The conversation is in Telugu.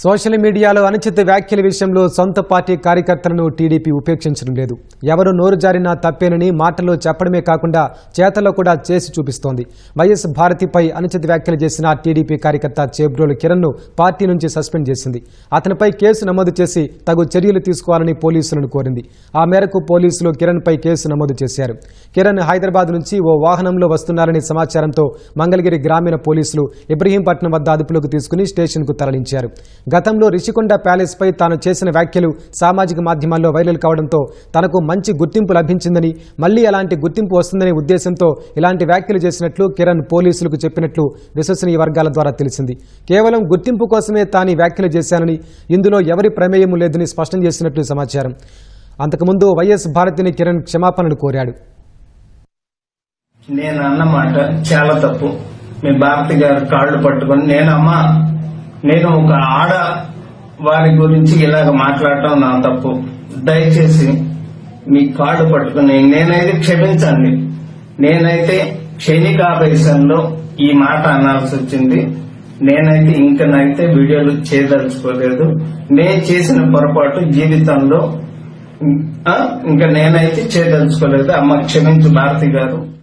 సోషల్ మీడియాలో అనుచిత వ్యాఖ్యల విషయంలో సొంత పార్టీ కార్యకర్తలను టీడీపీ ఉపేక్షించడం లేదు. ఎవరు నోరు జారినా తప్పేనని మాటల్లో చెప్పడమే కాకుండా చేతల్లో కూడా చేసి చూపిస్తోంది. వైఎస్ భారతిపై అనుచిత వ్యాఖ్యలు చేసిన టీడీపీ కార్యకర్త చేబ్రోలు కిరణ్ను పార్టీ నుంచి సస్పెండ్ చేసింది. అతనిపై కేసు నమోదు చేసి తగు చర్యలు తీసుకోవాలని పోలీసులను కోరింది. ఆ మేరకు పోలీసులు కిరణ్పై కేసు నమోదు చేశారు. కిరణ్ హైదరాబాద్ నుంచి ఓ వాహనంలో వస్తున్నారని సమాచారంతో మంగళగిరి గ్రామీణ పోలీసులు ఇబ్రహీంపట్నం వద్ద అదుపులోకి తీసుకుని స్టేషన్కు తరలించారు. గతంలో రిషికొండ ప్యాలెస్ పై తాను చేసిన వ్యాఖ్యలు సామాజిక మాధ్యమాల్లో వైరల్ కావడంతో తనకు మంచి గుర్తింపు లభించిందని మళ్ళీ అలాంటి గుర్తింపు వస్తుందనే ఉద్దేశంతో ఇలాంటి వ్యాఖ్యలు చేసినట్లు కిరణ్ పోలీసులకు చెప్పినట్లు విశ్వసనీయ వర్గాల ద్వారా తెలిసింది. కేవలం గుర్తింపు కోసమే తాను వ్యాఖ్యలు చేశానని ఇందులో ఎవరి ప్రమేయం లేదని స్పష్టం చేసినట్లు సమాచారం. అంతకుముందు వైఎస్ భారతిని కిరణ్ క్షమాపణలు కోరాడు. నేను అన్నమాట చాలా తప్పు. మీ భారతి గారు కాళ్ళు పట్టుకొని నేనమ్మా నేను ఒక ఆడ వారి గురించి ఇలాగ మాట్లాడటం నా తప్పు. దయచేసి మీ కాళ్ళు పట్టుకుని నేనైతే క్షమించండి. నేనైతే క్షణికావేశంలో ఈ మాట అనాల్సి వచ్చింది. నేనైతే ఇంకనైతే వీడియోలు చేయదలుచుకోలేదు. నేను చేసిన పొరపాటు జీవితంలో ఇంకా నేనైతే చేయదలుచుకోలేదు. అమ్మ క్షమించు భారతి గారు.